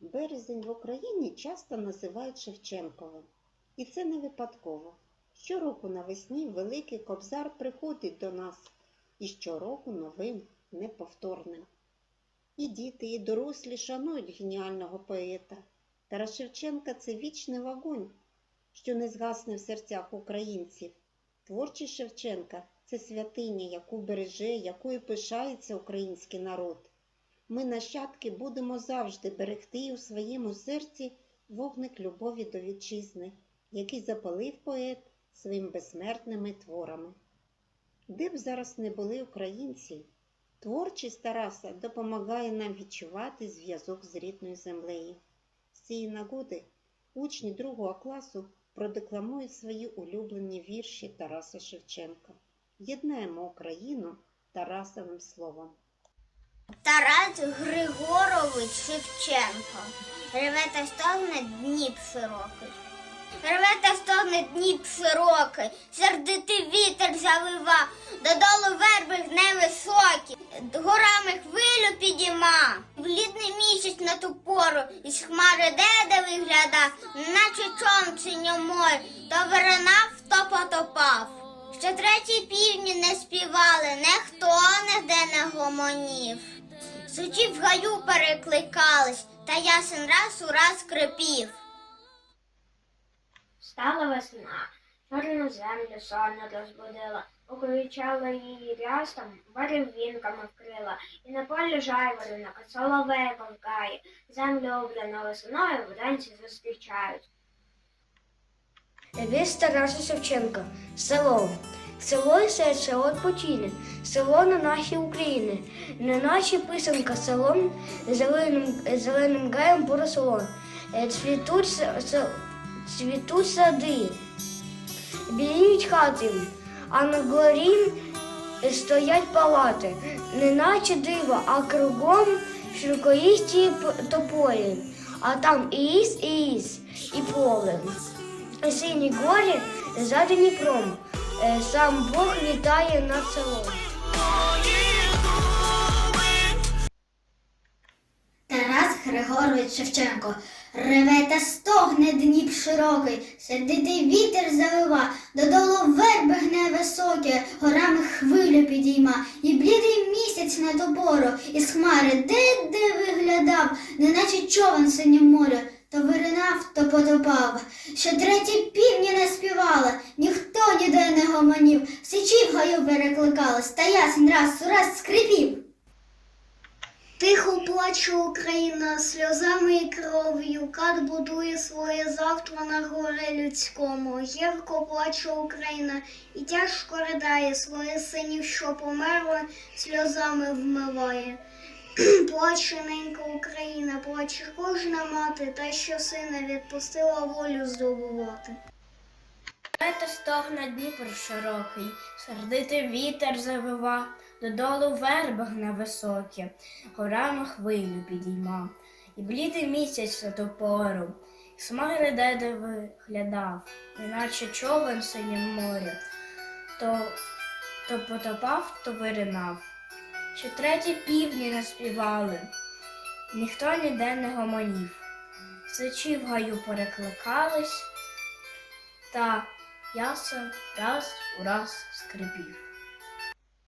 Березень в Україні часто називають Шевченковим. І це не випадково. Щороку навесні Великий Кобзар приходить до нас і щороку новим, неповторним. І діти, і дорослі шанують геніального поета. Тарас Шевченка це вічний вогонь, що не згасне в серцях українців. Творчість Шевченка це святиня, яку береже, якою пишається український народ. Ми, нащадки, будемо завжди берегти у своєму серці вогник любові до вітчизни, який запалив поет своїм безсмертними творами. Де б зараз не були українці, творчість Тараса допомагає нам відчувати зв'язок з рідною землею. З цієї нагоди учні другого класу продекламують свої улюблені вірші Тараса Шевченка. Єднаємо Україну Тарасовим словом. Тарас Григорович Шевченко. Реве та стогне Дніп широкий. Реве та стогне Дніп широкий, сердитий вітер завива, додолу верби гне високі, горами хвилю підіма. Блідний місяць на ту пору, із хмари деде виглядав, наче чом синьомой, то виринав, то потопав. Ще треті півні не співали, ніхто нігде не гомонів. Сучі в гаю перекликались, та ясен раз у раз скрипів. Стала весна, чорну землю сонно розбудила, укричала її рястом, барвінками вкрила, і на полі жайворонок, соловей ковкає, землю обрану весною вранці зустрічають. Віз Тараса Шевченка. Село. Село і серце відпочине. Село на нашій Україні. Не наші писанка селом зеленим, зеленим гаєм поросло. Е, Цвітуть, цвітуть сади, біліють хати, а на горі стоять палати. Не наче диво, а кругом широкоїсті тополі. А там і ліс, і ліс, і поле. Сині горі за Дніпром. Е, Сам Бог вітає над селом. Тарас Григорович Шевченко. Реве та стогне Дніп широкий, сердитий вітер завива, додолу верби гне високе, горами хвилю підійма, і блідий місяць на топору, із хмари де де виглядав, неначе човен синє море, то виринав, то потопав. Ще треті півні не співала, ніхто ніде не гомонів, сичі в гаю перекликались, та ясен раз у раз скрипів. Тихо плаче Україна сльозами і кров'ю, кат будує своє завтра на горе людському. Гірко плаче Україна і тяжко ридає своїх синів, що померли, сльозами вмиває. Плаче ненька Україна, плаче кожна мати, та що сина відпустила волю здобувати. Та стогне Дніпр широкий, сердитий вітер завива, додолу верба гне високі, горами хвилю підійма, і блідий місяць на ту пору, деде виглядав, неначе човен синім морі, то, то потопав, то виринав. Ще треті півні не співали, ніхто ніде не гомонів, сичі в гаю перекликались, та ясен раз у раз скрипів.